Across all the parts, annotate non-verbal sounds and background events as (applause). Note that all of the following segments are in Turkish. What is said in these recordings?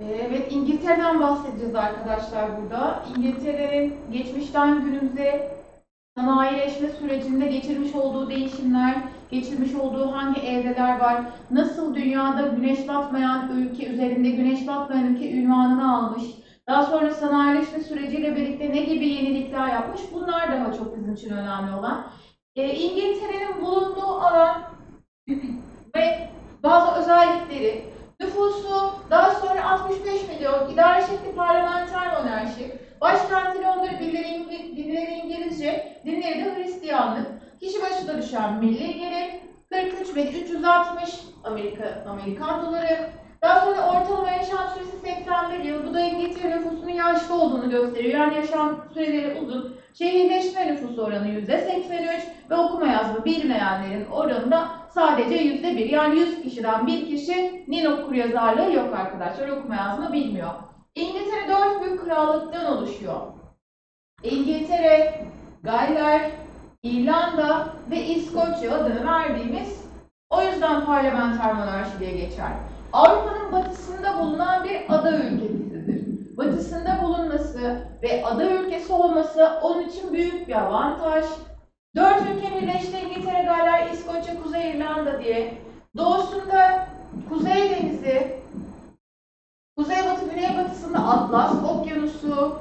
Evet, İngiltere'den bahsedeceğiz arkadaşlar burada. İngiltere'nin geçmişten günümüze sanayileşme sürecinde geçirmiş olduğu değişimler, geçirmiş olduğu hangi evreler var, nasıl dünyada güneş batmayan ülke üzerinde güneş batmayan ülke ünvanını almış, daha sonra sanayileşme süreciyle birlikte ne gibi yenilikler yapmış, bunlar daha çok bizim için önemli olan. Ee, İngiltere'nin bulunduğu alan (clears throat) ve bazı özellikleri, nüfusu, daha sonra 65 milyon, idare şekli parlamenter monarşi, başkenti Londra, dilleri, İngi- dilleri İngilizce, dinleri de Hristiyanlık, kişi başına düşen milli gelir, 43.360 Amerika, Amerikan doları, daha sonra ortalama yaşam süresi 81 yıl, bu da İngiltere nüfusunun yaşlı olduğunu gösteriyor. Yani yaşam süreleri uzun. Şehirleşme nüfusu oranı %83 ve okuma yazma bilmeyenlerin oranı da sadece %1. Yani 100 kişiden bir kişinin okuryazarlığı yok arkadaşlar. Okuma yazma bilmiyor. İngiltere 4 büyük krallıktan oluşuyor. İngiltere, Galler, İrlanda ve İskoçya adını verdiğimiz o yüzden parlamenter monarşi diye geçer. Avrupa'nın batısında bulunan bir ada ülkesidir. Batısında bulunması ve ada ülkesi olması onun için büyük bir avantaj. Dört ülke birleşti İngiltere, Galler, İskoçya, Kuzey İrlanda diye. Doğusunda Kuzey Denizi, Kuzeybatı, Güneybatısında Atlas Okyanusu,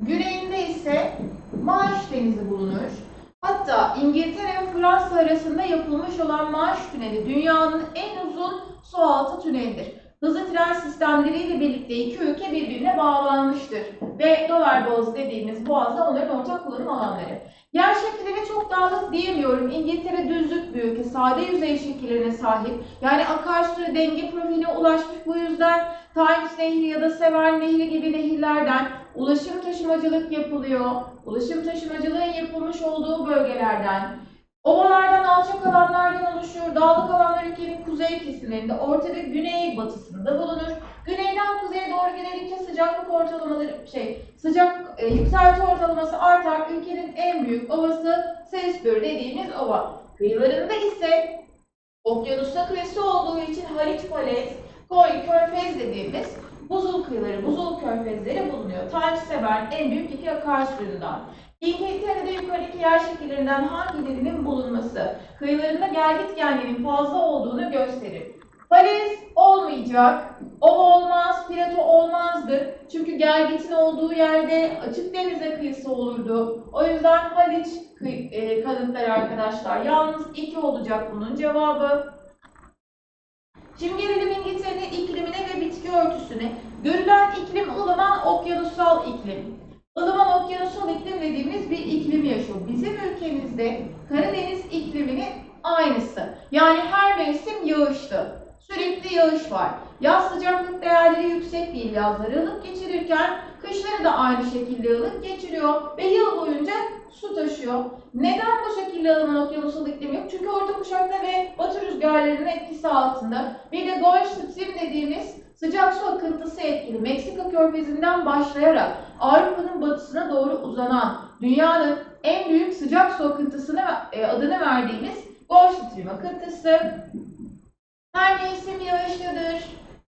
güneyinde ise Maaş Denizi bulunur. Hatta İngiltere ve Fransa arasında yapılmış olan Maaş Tüneli dünyanın en uzun sualtı tünelidir. Hızlı tren sistemleriyle birlikte iki ülke birbirine bağlanmıştır. Ve Dover Boğazı dediğimiz boğazda onların ortak kullanım alanları. Yer şekilleri çok dağlık diyemiyorum. İngiltere düzlük bir ülke, sade yüzey şekillerine sahip. Yani akarsu denge profiline ulaşmış bu yüzden Times Nehri ya da Severn Nehri gibi nehirlerden ulaşım taşımacılık yapılıyor. Ulaşım taşımacılığın yapılmış olduğu bölgelerden, ovalardan, alçak alanlardan oluşuyor. Dağlık alanlar ülkenin kuzey kesimlerinde, ortada güney batısında bulunur. Güneyden kuzeye doğru geldikçe sıcaklık ortalamaları şey, sıcak e, yükselti ortalaması artar. Ülkenin en büyük ovası Salisbury dediğimiz ova. Kıyılarında ise okyanusa kıyısı olduğu için Haliç Falez, Koy, Körfez dediğimiz buzul kıyıları, buzul körfezleri bulunuyor. Times Severn en büyük iki akarsuyundan. İngiltere'de yukarıdaki yer şekillerinden hangilerinin bulunması kıyılarında gelgitgenlerin fazla olduğunu gösterir. Falez olmayacak, ova olmaz, plato olmazdır. Çünkü gelgitin olduğu yerde açık denize kıyısı olurdu. O yüzden Haliç e, kalıntıları arkadaşlar. Yalnız iki olacak bunun cevabı. Şimdi gelelim İngiltere'nin iklimine ve bitki örtüsüne. Görülen iklim ılıman okyanusal iklim. Ilıman okyanusal iklim dediğimiz bir iklim yaşıyor. Bizim ülkemizde Karadeniz ikliminin aynısı. Yani her mevsim yağışlı. Sürekli yağış var. Yaz sıcaklık değerleri yüksek değil. Yazları ılık geçirirken kışları da aynı şekilde ılık geçiriyor ve yıl boyunca su taşıyor. Neden bu şekilde ılıman okyanusal iklim yok? Çünkü orta kuşakta ve batı rüzgarlarının etkisi altında. Bir de Gulf Stream dediğimiz sıcak su akıntısı etkili Meksika körfezinden başlayarak Avrupa'nın batısına doğru uzanan dünyanın en büyük sıcak su akıntısına e, adını verdiğimiz Gulf Stream akıntısı. Her mevsim yağışlıdır.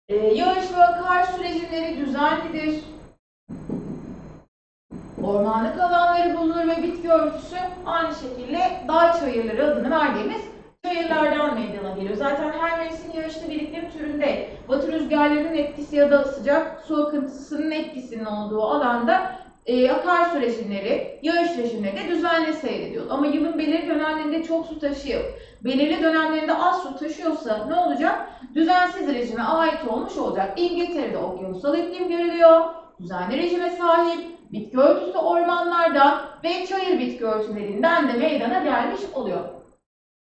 E, yağış ve akar rejimleri düzenlidir. Ormanlık alanları bulunur ve bitki örtüsü aynı şekilde dağ çayırları adını verdiğimiz çayırlardan meydana geliyor. Zaten her mevsim yağışlı bir iklim türünde batı rüzgarlarının etkisi ya da sıcak su akıntısının etkisinin olduğu alanda e, akarsu rejimleri, yağış rejimleri de düzenli seyrediyor. Ama yılın belirli dönemlerinde çok su taşıyıp belirli dönemlerinde az su taşıyorsa ne olacak? Düzensiz rejime ait olmuş olacak. İngiltere'de okyanusal iklim görülüyor. Düzenli rejime sahip bitki örtüsü ormanlardan ve çayır bitki örtülerinden de meydana gelmiş oluyor.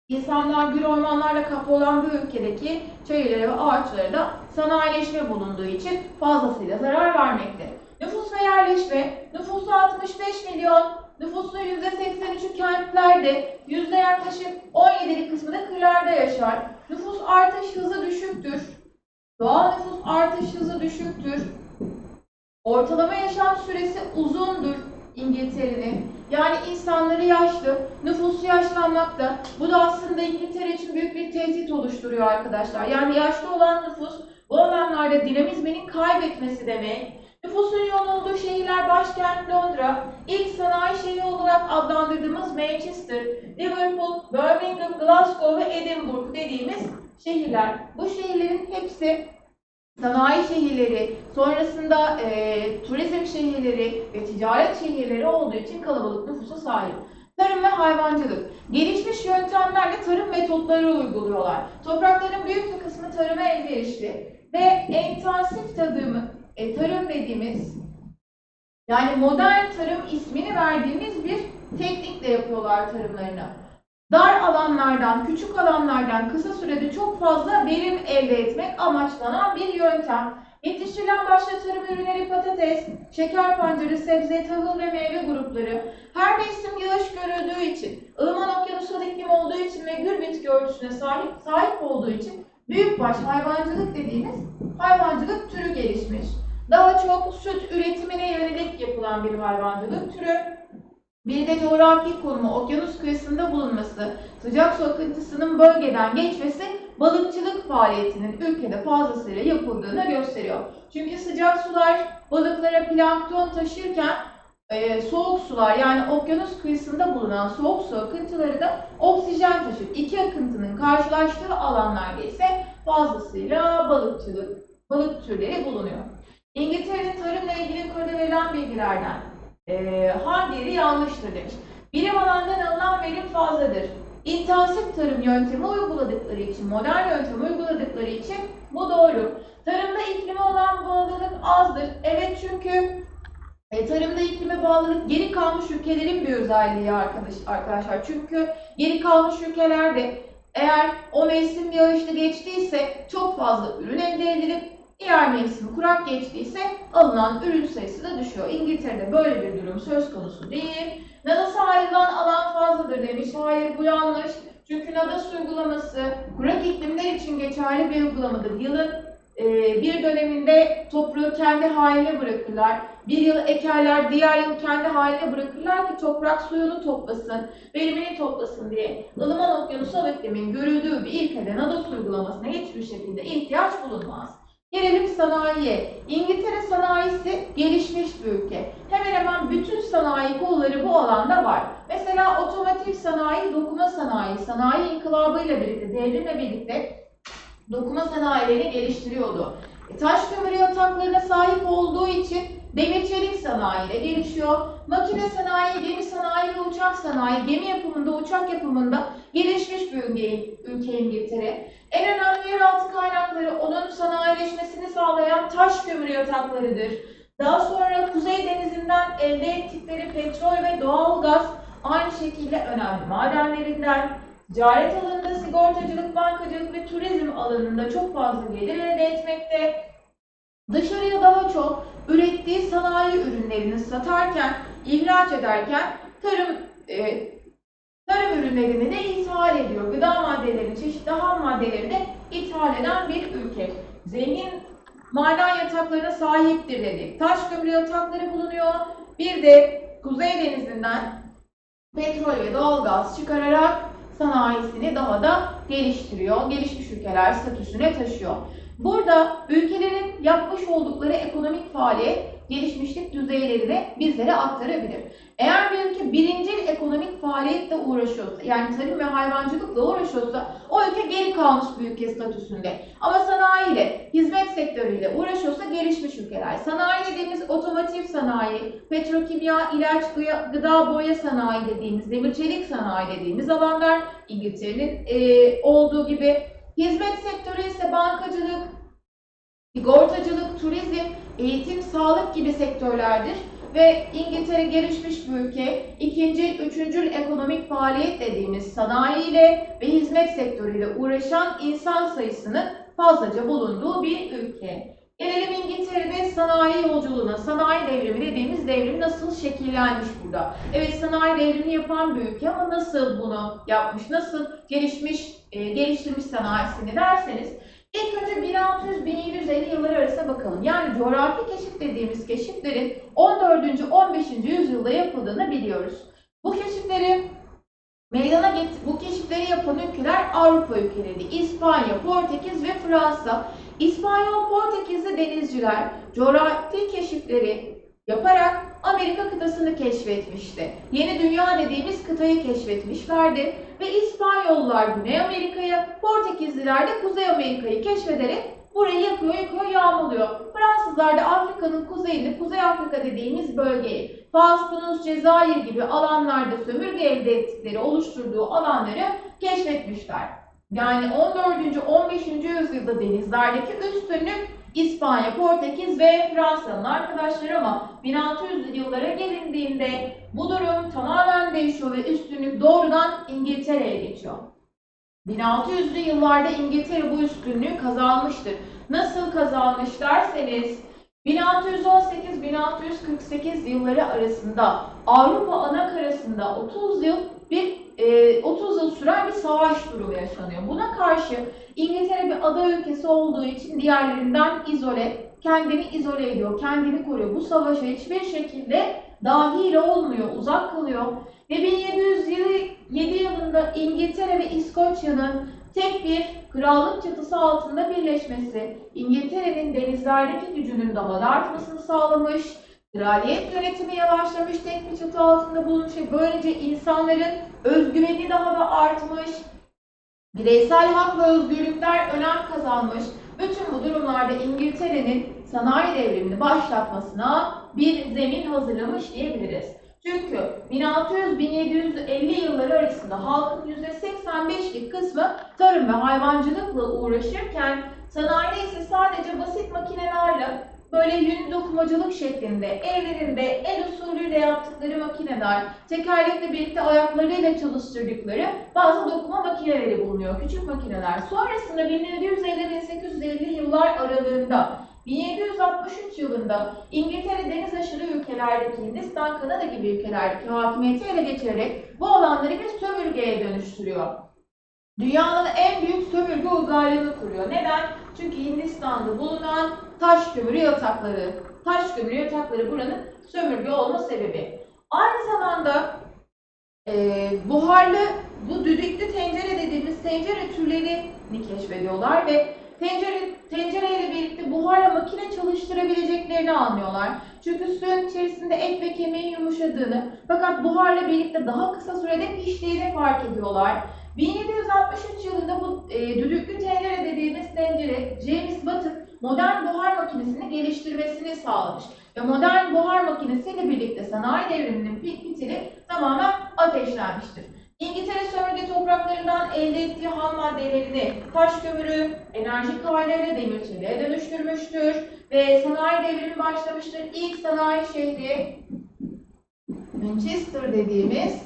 İnsanlar gür ormanlarla kaplı olan bu ülkedeki çayırlara ve ağaçlara da sanayileşme bulunduğu için fazlasıyla zarar vermekte. Nüfus ve yerleşme, nüfusu 65 milyon, nüfusun %83'ü kentlerde, yüzde yaklaşık 17'lik kısmı da kırlarda yaşar. Nüfus artış hızı düşüktür. Doğal nüfus artış hızı düşüktür. Ortalama yaşam süresi uzundur İngiltere'nin. Yani insanları yaşlı, nüfusu yaşlanmakta. Bu da aslında İngiltere için büyük bir tehdit oluşturuyor arkadaşlar. Yani yaşlı olan nüfus bu alanlarda dinamizminin kaybetmesi demek. Nüfusun yoğun olduğu şehirler başkent Londra, ilk sanayi şehri olarak adlandırdığımız Manchester, Liverpool, Birmingham, Glasgow ve Edinburgh dediğimiz şehirler. Bu şehirlerin hepsi sanayi şehirleri, sonrasında e, turizm şehirleri ve ticaret şehirleri olduğu için kalabalık nüfusa sahip. Tarım ve hayvancılık. Gelişmiş yöntemlerle tarım metotları uyguluyorlar. Toprakların büyük bir kısmı tarıma elverişli ve intensif tarım, e, tarım dediğimiz yani modern tarım ismini verdiğimiz bir teknikle yapıyorlar tarımlarını. Dar alanlardan, küçük alanlardan kısa sürede çok fazla verim elde etmek amaçlanan bir yöntem. Yetiştirilen başta tarım ürünleri patates, şeker pancarı, sebze, tahıl ve meyve grupları her mevsim yağış görüldüğü için, ılıman okyanusal iklim olduğu için ve gür bitki örtüsüne sahip, sahip olduğu için büyükbaş hayvancılık dediğimiz hayvancılık türü gelişmiş. Daha çok süt üretimine yönelik yapılan bir hayvancılık türü. Bir de coğrafi konumu okyanus kıyısında bulunması, sıcak su akıntısının bölgeden geçmesi balıkçılık faaliyetinin ülkede fazlasıyla yapıldığını gösteriyor. Çünkü sıcak sular balıklara plankton taşırken e, soğuk sular yani okyanus kıyısında bulunan soğuk su akıntıları da oksijen taşır. İki akıntının karşılaştığı alanlarda ise fazlasıyla balıkçılık, balık türleri bulunuyor. İngiltere'nin tarımla ilgili yukarıda verilen bilgilerden e, hangileri yanlıştır demiş. Bilim alanından alınan verim fazladır. İntensif tarım yöntemi uyguladıkları için, modern yöntem uyguladıkları için bu doğru. Tarımda iklime olan bağlılık azdır. Evet çünkü e, tarımda iklime bağlılık geri kalmış ülkelerin bir özelliği arkadaş, arkadaşlar. Çünkü geri kalmış ülkelerde eğer o mevsim yağışlı geçtiyse çok fazla ürün elde edilip diğer mevsim kurak geçtiyse alınan ürün sayısı da düşüyor. İngiltere'de böyle bir durum söz konusu değil. Nadas'a ayrılan alan fazladır demiş. Hayır bu yanlış. Çünkü Nadas uygulaması kurak iklimler için geçerli bir uygulamadır. Yılın e, bir döneminde toprağı kendi haline bırakırlar. Bir yıl ekerler, diğer yıl kendi haline bırakırlar ki toprak suyunu toplasın, verimini toplasın diye. Ilıman okyanusal iklimin görüldüğü bir ülkede Nadas uygulamasına hiçbir şekilde ihtiyaç bulunmaz. Gelelim sanayiye. İngiltere sanayisi gelişmiş bir ülke. Hemen hemen bütün sanayi kolları bu alanda var. Mesela otomotiv sanayi, dokuma sanayi, sanayi inkılabıyla birlikte, devrimle birlikte dokuma sanayilerini geliştiriyordu. E, taş kömürü yataklarına sahip olduğu için demir çelik sanayi de gelişiyor. Makine sanayi, gemi sanayi ve uçak sanayi, gemi yapımında, uçak yapımında gelişmiş bir ülke, ülke İngiltere. En önemli yeraltı kaynakları onun sanayileşmesini sağlayan taş kömürü yataklarıdır. Daha sonra Kuzey Denizi'nden elde ettikleri petrol ve doğal gaz aynı şekilde önemli madenlerinden. Ticaret alanında sigortacılık, bankacılık ve turizm alanında çok fazla gelir elde etmekte. Dışarıya daha çok ürettiği sanayi ürünlerini satarken, ihraç ederken tarım e, tarım ürünlerini de ithal ediyor. Gıda maddelerini, çeşitli ham maddeleri de ithal eden bir ülke. Zengin maden yataklarına sahiptir dedik. Taş kömürü yatakları bulunuyor. Bir de Kuzey Denizi'nden petrol ve doğalgaz çıkararak sanayisini daha da geliştiriyor. Gelişmiş ülkeler statüsüne taşıyor. Burada ülkelerin yapmış oldukları ekonomik faaliyet gelişmişlik düzeylerini bizlere aktarabilir. Eğer bir ülke birincil ekonomik faaliyetle uğraşıyorsa, yani tarım ve hayvancılıkla uğraşıyorsa o ülke geri kalmış bir ülke statüsünde. Ama sanayiyle, hizmet sektörüyle uğraşıyorsa gelişmiş ülkeler. Sanayi dediğimiz otomotiv sanayi, petrokimya, ilaç, gıda, boya sanayi dediğimiz, demir çelik sanayi dediğimiz alanlar İngiltere'nin e, olduğu gibi. Hizmet sektörü ise bankacılık, sigortacılık, turizm, eğitim, sağlık gibi sektörlerdir ve İngiltere gelişmiş bir ülke. İkinci, üçüncül ekonomik faaliyet dediğimiz sanayiyle ve hizmet sektörüyle uğraşan insan sayısının fazlaca bulunduğu bir ülke. Gelelim İngiltere'de sanayi yolculuğuna, sanayi devrimi dediğimiz devrim nasıl şekillenmiş burada? Evet sanayi devrimini yapan bir ülke ama nasıl bunu yapmış, nasıl gelişmiş, e, geliştirmiş sanayisini derseniz İlk önce 1600-1750 yılları arasına bakalım. Yani coğrafi keşif dediğimiz keşiflerin 14. 15. yüzyılda yapıldığını biliyoruz. Bu keşifleri meydana getir bu keşifleri yapan ülkeler Avrupa ülkeleri. İspanya, Portekiz ve Fransa. İspanyol, Portekiz Portekizli denizciler coğrafi keşifleri yaparak Amerika kıtasını keşfetmişti. Yeni Dünya dediğimiz kıtayı keşfetmişlerdi ve İspanyollar Güney Amerika'yı, Portekizliler de Kuzey Amerika'yı keşfederek burayı yakıyor, yakıyor, yağmalıyor. Fransızlar da Afrika'nın kuzeyini, Kuzey Afrika dediğimiz bölgeyi, Fas, Tunus, Cezayir gibi alanlarda sömürge elde ettikleri, oluşturduğu alanları keşfetmişler. Yani 14. 15. yüzyılda denizlerdeki üstünlük İspanya, Portekiz ve Fransa'nın arkadaşları ama 1600'lü yıllara gelindiğinde bu durum tamamen değişiyor ve üstünlük doğrudan İngiltere'ye geçiyor. 1600'lü yıllarda İngiltere bu üstünlüğü kazanmıştır. Nasıl kazanmış derseniz 1618-1648 yılları arasında Avrupa anakarasında 30 yıl bir e, 30 yıl süren bir savaş durumu yaşanıyor. Buna karşı İngiltere bir ada ülkesi olduğu için diğerlerinden izole, kendini izole ediyor, kendini koruyor. Bu savaşa hiçbir şekilde dahil olmuyor, uzak kalıyor. Ve 1707 yılında İngiltere ve İskoçya'nın tek bir krallık çatısı altında birleşmesi, İngiltere'nin denizlerdeki gücünün daha da artmasını sağlamış, kraliyet yönetimi yavaşlamış, tek bir çatı altında bulunmuş ve böylece insanların özgüveni daha da artmış, bireysel hak ve özgürlükler önem kazanmış. Bütün bu durumlarda İngiltere'nin sanayi devrimini başlatmasına bir zemin hazırlamış diyebiliriz. Çünkü 1600-1750 yılları arasında halkın %85'lik kısmı tarım ve hayvancılıkla uğraşırken sanayide ise sadece basit makinelerle böyle yün dokumacılık şeklinde evlerinde el usulüyle yaptıkları makineler, tekerlekle birlikte ayaklarıyla çalıştırdıkları bazı dokuma makineleri bulunuyor. Küçük makineler. Sonrasında 1750-1850 yıllar aralığında 1763 yılında İngiltere deniz aşırı ülkelerdeki Hindistan, Kanada gibi ülkelerdeki hakimiyeti ele geçirerek bu alanları bir sömürgeye dönüştürüyor. Dünyanın en büyük sömürge uygarlığını kuruyor. Neden? Çünkü Hindistan'da bulunan taş kömürü yatakları, taş kömürü yatakları buranın sömürge olma sebebi. Aynı zamanda e, buharlı, bu düdüklü tencere dediğimiz tencere türlerini keşfediyorlar ve tencere, tencereyle birlikte buharla makine çalıştırabileceklerini anlıyorlar. Çünkü suyun içerisinde et ve kemiğin yumuşadığını fakat buharla birlikte daha kısa sürede piştiğini fark ediyorlar. 1763 yılında bu e, düdüklü tencere dediğimiz tencere James Watt'ın modern buhar makinesini geliştirmesini sağlamış. Ve modern buhar makinesiyle birlikte sanayi devriminin pik fitili tamamen ateşlenmiştir. İngiltere sömürge topraklarından elde ettiği ham maddelerini taş kömürü, enerjik haliyle demir çeliğe dönüştürmüştür ve sanayi devrimi başlamıştır. İlk sanayi şehri Manchester dediğimiz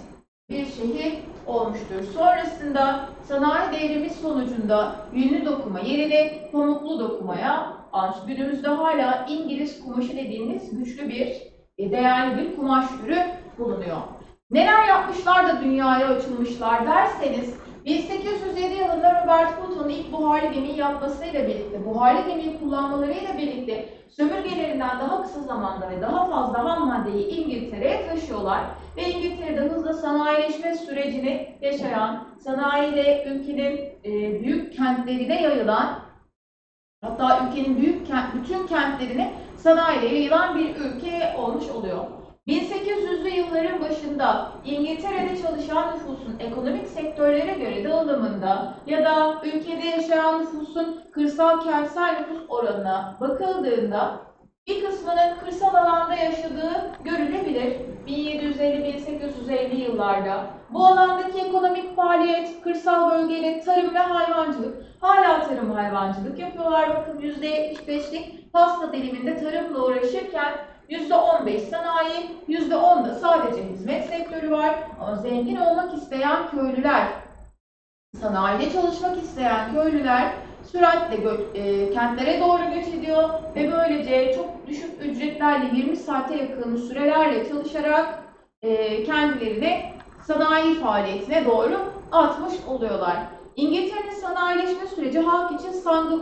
bir şehir olmuştur. Sonrasında sanayi devrimi sonucunda yünlü dokuma yerine pamuklu dokumaya almış. Günümüzde hala İngiliz kumaşı dediğimiz güçlü bir, e, değerli bir kumaş türü bulunuyor. Neler yapmışlar da dünyaya açılmışlar derseniz 1807 yılında Robert Fulton'un ilk buharlı gemiyi yapmasıyla birlikte, buharlı gemiyi kullanmalarıyla birlikte sömürgelerinden daha kısa zamanda ve daha fazla ham maddeyi İngiltere'ye taşıyorlar. Ve İngiltere'de hızla sanayileşme sürecini yaşayan, sanayiyle ülkenin e, büyük kentlerine yayılan, hatta ülkenin büyük kent, bütün kentlerine sanayiyle yayılan bir ülke olmuş oluyor. 1800'lü yılların başında İngiltere'de çalışan nüfusun ekonomik sektörlere göre dağılımında ya da ülkede yaşayan nüfusun kırsal kentsel nüfus oranına bakıldığında bir kısmının kırsal alanda yaşadığı görülebilir 1750-1850 yıllarda. Bu alandaki ekonomik faaliyet, kırsal bölgeyle tarım ve hayvancılık, hala tarım hayvancılık yapıyorlar. Bakın %75'lik pasta diliminde tarımla uğraşırken %15 sanayi, %10 da sadece hizmet sektörü var. Ama zengin olmak isteyen köylüler, sanayide çalışmak isteyen köylüler süratle e, kentlere doğru göç ediyor ve böylece çok düşük ücretlerle 20 saate yakın sürelerle çalışarak e, kendilerini sanayi faaliyetine doğru atmış oluyorlar. İngiltere'nin sanayileşme süreci halk için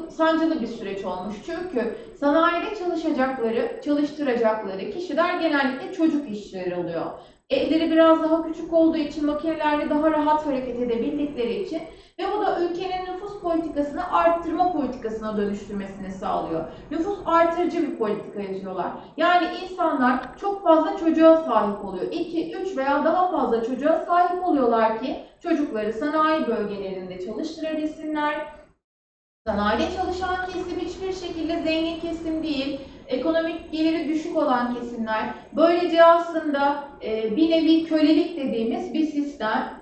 sancılı bir süreç olmuş. Çünkü sanayide çalışacakları, çalıştıracakları kişiler genellikle çocuk işçileri oluyor. Evleri biraz daha küçük olduğu için makinelerle daha rahat hareket edebildikleri için ve bu da ülkenin nüfus politikasını arttırma politikasına dönüştürmesini sağlıyor. Nüfus artırıcı bir politika yazıyorlar. Yani insanlar çok fazla çocuğa sahip oluyor. 2, 3 veya daha fazla çocuğa sahip oluyorlar ki çocukları sanayi bölgelerinde çalıştırabilsinler. Sanayide çalışan kesim hiçbir şekilde zengin kesim değil. Ekonomik geliri düşük olan kesimler. Böylece aslında e, bir nevi kölelik dediğimiz bir sistem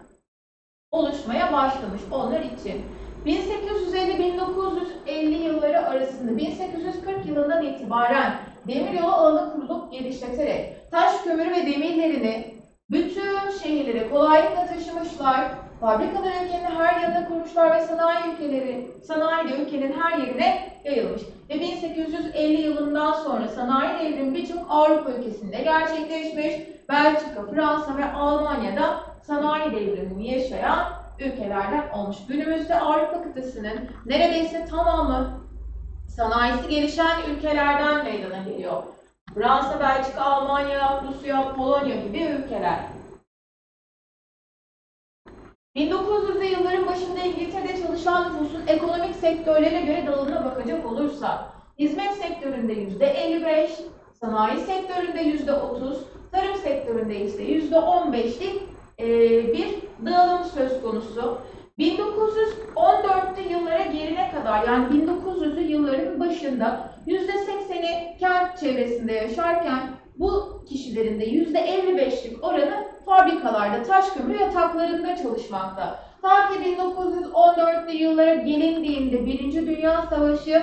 oluşmaya başlamış onlar için. 1850-1950 yılları arasında 1840 yılından itibaren demiryolu alanı kurulup genişleterek taş kömürü ve demirlerini bütün şehirlere kolaylıkla taşımışlar. Fabrikalar ülkenin her yanına kurmuşlar ve sanayi ülkeleri, sanayi de ülkenin her yerine yayılmış. Ve 1850 yılından sonra sanayi devrimi birçok Avrupa ülkesinde gerçekleşmiş. Belçika, Fransa ve Almanya'da sanayi devrimini yaşayan ülkelerden olmuş. Günümüzde Avrupa kıtasının neredeyse tamamı sanayisi gelişen ülkelerden meydana geliyor. Fransa, Belçika, Almanya, Rusya, Polonya gibi ülkeler. 1900'lü yılların başında İngiltere'de çalışan nüfusun ekonomik sektörlere göre dağılımına bakacak olursa, hizmet sektöründe %55, sanayi sektöründe %30, tarım sektöründe ise %15'lik e, bir dağılım söz konusu. 1914'lü yıllara gelene kadar yani 1900'lü yılların başında %80'i kent çevresinde yaşarken bu kişilerin de %55'lik oranı fabrikalarda, taş kömür yataklarında çalışmakta. Ta ki 1914'lü yıllara gelindiğinde Birinci Dünya Savaşı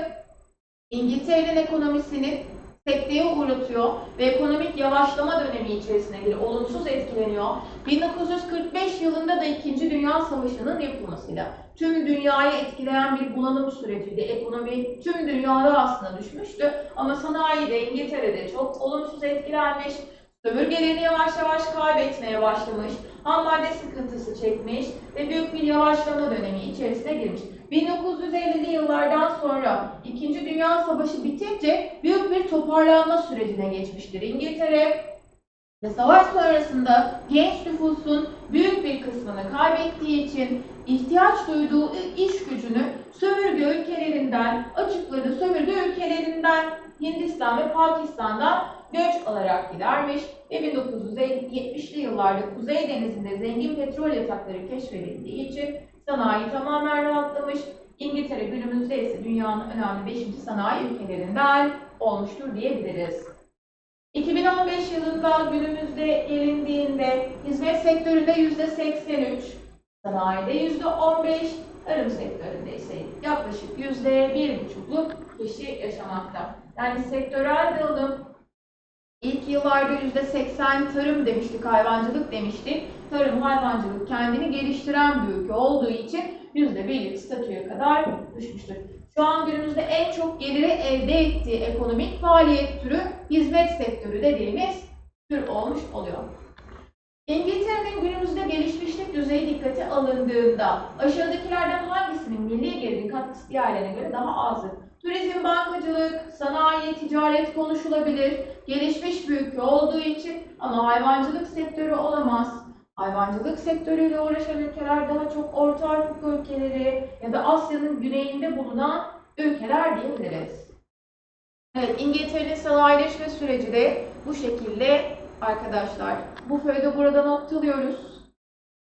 İngiltere'nin ekonomisini sekteye uğratıyor ve ekonomik yavaşlama dönemi içerisine giriyor, olumsuz etkileniyor. 1945 yılında da İkinci Dünya Savaşı'nın yapılmasıyla tüm dünyayı etkileyen bir bulanım süreciydi. Ekonomi tüm dünyada aslında düşmüştü ama sanayi de İngiltere'de çok olumsuz etkilenmiş. Sömürgelerini yavaş yavaş kaybetmeye başlamış, ham madde sıkıntısı çekmiş ve büyük bir yavaşlama dönemi içerisine girmiş. 1950'li yıllardan sonra İkinci Dünya Savaşı bitince büyük bir toparlanma sürecine geçmiştir İngiltere ve savaş sonrasında genç nüfusun büyük bir kısmını kaybettiği için ihtiyaç duyduğu iş gücünü sömürge ülkelerinden, açıkladığı sömürge ülkelerinden Hindistan ve Pakistan'dan göç alarak gidermiş ve 1970'li yıllarda Kuzey Denizi'nde zengin petrol yatakları keşfedildiği için sanayi tamamen rahatlamış. İngiltere günümüzde ise dünyanın önemli 5. sanayi ülkelerinden olmuştur diyebiliriz. 2015 yılında günümüzde gelindiğinde hizmet sektöründe %83, sanayide %15, tarım sektöründe ise yaklaşık %1,5'luk kişi yaşamakta. Yani sektörel dağılım ilk yıllarda %80 tarım demiştik, hayvancılık demiştik. Tarım, hayvancılık kendini geliştiren bir ülke olduğu için %1'lik statüye kadar düşmüştür. Şu an günümüzde en çok geliri elde ettiği ekonomik faaliyet türü hizmet sektörü dediğimiz tür olmuş oluyor. İngiltere'nin günümüzde gelişmişlik düzeyi dikkate alındığında aşağıdakilerden hangisinin milli geliri katkısı diğerlerine göre daha azdır? Turizm, bankacılık, sanayi, ticaret konuşulabilir. Gelişmiş bir ülke olduğu için ama hayvancılık sektörü olamaz. Hayvancılık sektörüyle uğraşan ülkeler daha çok Orta Afrika ülkeleri ya da Asya'nın güneyinde bulunan ülkeler diyebiliriz. Evet, İngiltere'nin sanayileşme süreci de bu şekilde arkadaşlar. Bu föyde burada noktalıyoruz.